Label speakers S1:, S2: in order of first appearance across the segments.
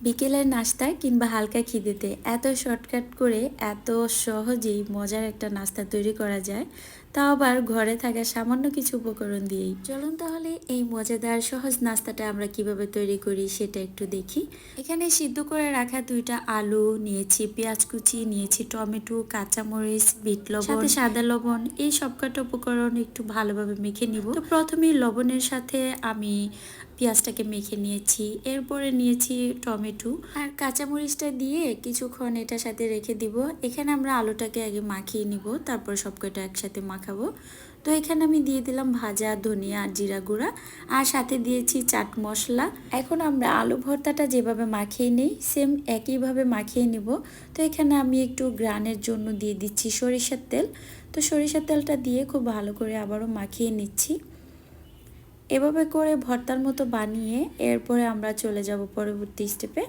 S1: বিকেলের নাস্তায় কিংবা হালকা খিদেতে এত শর্টকাট করে এত সহজেই মজার একটা নাস্তা তৈরি করা যায় তা আবার ঘরে থাকা সামান্য কিছু উপকরণ দিয়েই। চলুন তাহলে এই মজাদার সহজ নাস্তাটা আমরা কীভাবে তৈরি করি সেটা একটু দেখি। এখানে সিদ্ধ করে রাখা দুইটা আলু নিয়েছি পেঁয়াজ কুচি নিয়েছি টমেটো কাঁচামরিচ বিট লবণ সাথে সাদা লবণ এই সবকটা উপকরণ একটু ভালোভাবে মেখে নিব। তো প্রথমেই লবণের সাথে আমি পেঁয়াজটাকে মেখে নিয়েছি, এরপরে নিয়েছি টমেটো আর কাঁচামরিচটা দিয়ে কিছুক্ষণ এটার সাথে রেখে দিব। এখানে আমরা আলুটাকে আগে মাখিয়ে নিব, তারপর সবকটা একসাথে মাখাবো। তো এখানে আমি দিয়ে দিলাম ভাজা, ধনিয়া আর জিরা গুঁড়া আর সাথে দিয়েছি চাট মশলা। এখন আমরা আলু ভর্তাটা যেভাবে মাখিয়ে নিই, সেম একইভাবে মাখিয়ে নিব। তো এখানে আমি একটু গ্রানের জন্য দিয়ে দিচ্ছি সরিষার তেল। তো সরিষার তেলটা দিয়ে খুব ভালো করে আবারও মাখিয়ে নিচ্ছি। এভাবে করে ভর্তার মতো বানিয়ে এরপরে আমরা চলে যাব পরবর্তী স্টেপে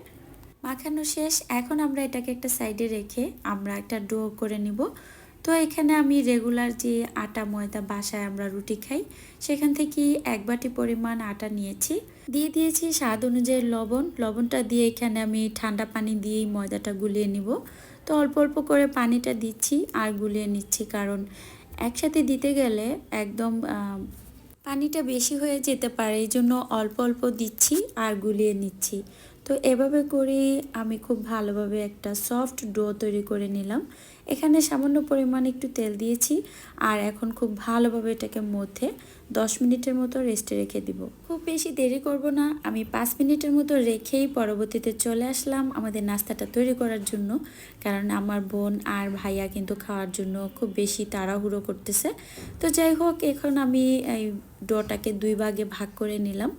S1: মাখানো শেষ। এখন আমরা এটাকে একটা সাইডে রেখে আমরা একটা ডো করে নিব। তো এখানে আমি রেগুলার যে আটা ময়দা বাসায় আমরা রুটি খাই, সেখান থেকে এক বাটি পরিমাণ আটা নিয়েছি। দিয়ে দিয়েছি স্বাদ অনুযায়ী লবণ। লবণটা দিয়ে এখানে আমি ঠান্ডা পানি দিয়েই ময়দাটা গুলিয়ে নিব। তো অল্প অল্প করে পানিটা দিচ্ছি আর গুলিয়ে নিচ্ছি কারণ একসাথে দিতে গেলে একদম পানিটা বেশি হয়ে যেতে পারে, এই জন্য অল্প অল্প দিচ্ছি আর গুলিয়ে নিচ্ছি। তো এভাবে করে আমি খুব ভালোভাবে একটা সফট ডো তৈরি করে নিলাম। এখানে সামান্য পরিমাণ একটু তেল দিয়েছি আর এখন খুব ভালোভাবে এটাকে মধ্যে দশ মিনিটের মতো রেস্টে রেখে দিব। বেশি দেরি করব না। আমি পাঁচ মিনিটের মতো রেখেই পরবর্তীতে চলে আসলাম আমাদের নাস্তাটা তৈরি করার জন্য। কারণ আমার বোন আর ভাইয়া কিন্তু খাওয়ার জন্য খুব বেশি তাড়াহুড়ো করতেছে। তো যাই হোক, এখন আমি এই ডোটাকে দুই ভাগে ভাগ করে নিলাম।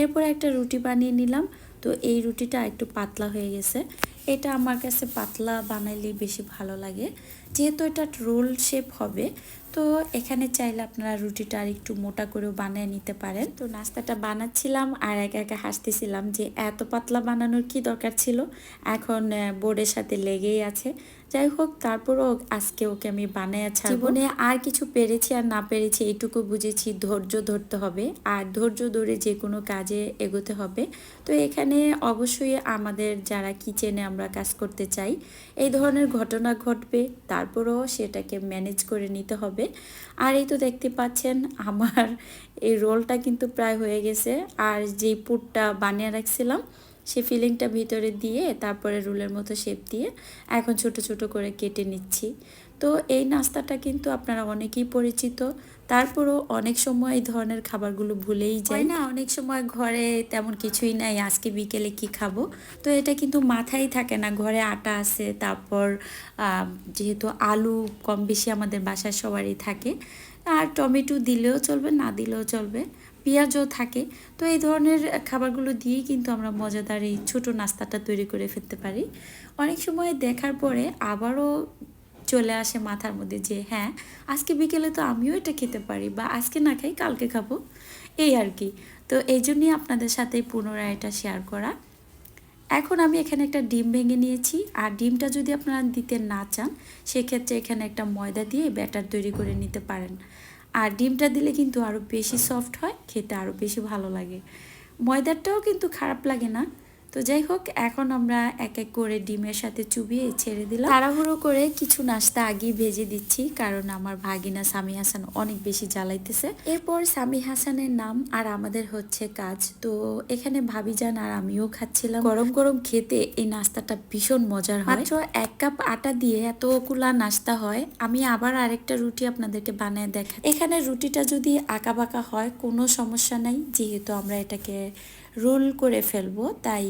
S1: এরপর একটা রুটি বানিয়ে নিলাম। তো এই রুটিটা একটু পাতলা হয়ে গেছে। এটা আমার কাছে পাতলা বানাইলে বেশি ভালো লাগে। যেহেতু এটা রোল শেপ হবে, তো এখানে চাইলে আপনারা রুটিটা আর একটু মোটা করেও বানিয়ে নিতে পারেন। তো নাস্তাটা বানাচ্ছিলাম আর একা একা হাসতেছিলাম যে এত পাতলা বানানোর কি দরকার ছিল? এখন বোর্ডের সাথে লেগেই আছে। যাই হোক, তারপরও আজকে ওকে আমি বানাইয়া ছাড়ব। জীবনে আর কিছু পেরেছি আর না পেরেছি এইটুকু বুঝেছি, ধৈর্য ধরতে হবে। আর ধৈর্য ধরে যে কোনো কাজে এগোতে হবে। তো এখানে অবশ্যই আমাদের যারা কিচেনে আমরা কাজ করতে চাই, এই ধরনের ঘটনা ঘটবে তারপরও সেটাকে ম্যানেজ করে নিতে হবে। আর এই তো দেখতে পাচ্ছেন, আমার এই রোলটা কিন্তু প্রায় হয়ে গেছে। আর যেই পুরটা বানিয়ে রাখছিলাম সে ফিলিংটা ভিতরে দিয়ে তারপরে রুলের মতো শেপ দিয়ে এখন ছোট ছোট করে কেটে নিচ্ছি। তো এই নাস্তাটা কিন্তু আপনারা অনেকেই পরিচিত। তারপরও অনেক সময় এই ধরনের খাবারগুলো ভুলেই যায় না অনেক সময় ঘরে তেমন কিছুই নাই আজকে বিকেলে কি খাব? তো এটা কিন্তু মাথায় থাকে না ঘরে আটা আছে তারপর যেহেতু আলু কম বেশি আমাদের বাসায় সবারই থাকে আর টমেটো দিলেও চলবে না দিলেও চলবে পেঁয়াজও থাকে। তো এই ধরনের খাবারগুলো দিয়েই কিন্তু আমরা মজাদার এই ছোটো নাস্তাটা তৈরি করে ফেলতে পারি। অনেক সময় দেখার পরে আবারও চলে আসে মাথার মধ্যে যে হ্যাঁ আজকে বিকেলে তো আমিও এটা খেতে পারি বা আজকে না খাই, কালকে খাব। এই আর কি। তো এই জন্যই আপনাদের সাথে পুনরায় এটা শেয়ার করা। এখন আমি এখানে একটা ডিম ভেঙে নিয়েছি। আর ডিমটা যদি আপনারা দিতে না চান, সেক্ষেত্রে এখানে একটা ময়দা দিয়ে ব্যাটার তৈরি করে নিতে পারেন। আর ডিমটা দিলে কিন্তু আরও বেশি সফট হয়, খেতে আরও বেশি ভালো লাগে। ময়দাটাও কিন্তু খারাপ লাগে না। তো যাই হোক, এখন আমরা এক এক করে ডিমের সাথে চুবিয়ে ছেড়ে দিলাম। তাড়াহুড়ো করে কিছু নাস্তা আগেই ভেজে দিচ্ছি, কারণ আমার ভাগিনা সামি হাসান অনেক বেশি জ্বালাইতেছে। এরপর সামি হাসানের নাম আর আমাদের হচ্ছে কাজ। তো এখানে ভাবি যান আর আমিও খাচ্ছিলাম। গরম গরম খেতে এই নাস্তাটা ভীষণ মজার হয়। মাত্র এক কাপ আটা দিয়ে এত কুলা নাস্তা হয়, আমি আবার আরেকটা রুটি আপনাদেরকে বানিয়ে দেখা এখানে রুটিটা যদি আঁকা বাঁকা হয়, কোনো সমস্যা নাই, যেহেতু আমরা এটাকে রোল করে ফেলব, তাই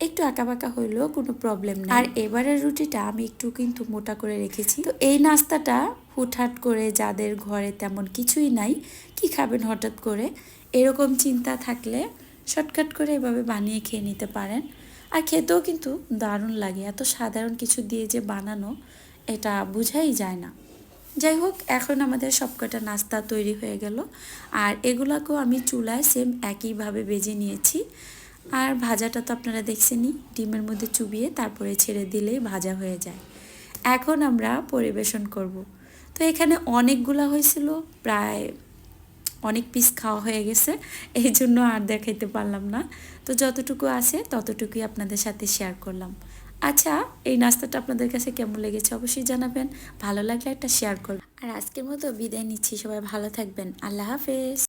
S1: একটু আঁকাবাঁকা হইলেও কোনো প্রবলেম নেই। আর এবারের রুটিটা আমি একটু কিন্তু মোটা করে রেখেছি। তো এই নাস্তাটা হুটহাট করে যাদের ঘরে তেমন কিছুই নাই, কি খাবেন হঠাৎ করে? এরকম চিন্তা থাকলে শর্টকাট করে এভাবে বানিয়ে খেয়ে নিতে পারেন। আর খেতেও কিন্তু দারুণ লাগে, এত সাধারণ কিছু দিয়ে যে বানানো, এটা বোঝাই যায় না। যাই হোক এখন আমাদের সবকটা নাস্তা তৈরি হয়ে গেল। আর এগুলাকেও আমি চুলায় সেম একইভাবে বেজে নিয়েছি। আর ভাজাটা তো আপনারা দেখছেনই, ডিমের মধ্যে চুবিয়ে তারপরে ছেড়ে দিলেই ভাজা হয়ে যায়। এখন আমরা পরিবেশন করব। তো এখানে অনেকগুলা হয়েছিল, প্রায় অনেক পিস খাওয়া হয়ে গেছে, এই জন্য আর দেখাইতে পারলাম না। তো যতটুকু আছে ততটুকুই আপনাদের সাথে শেয়ার করলাম। আচ্ছা এই নাস্তাটা আপনাদের কাছে কেমন লেগেছে অবশ্যই জানাবেন। ভালো লাগলে একটা শেয়ার করবেন। আর আজকের মতো বিদায় নিচ্ছি, সবাই ভালো থাকবেন। আল্লাহ হাফেজ।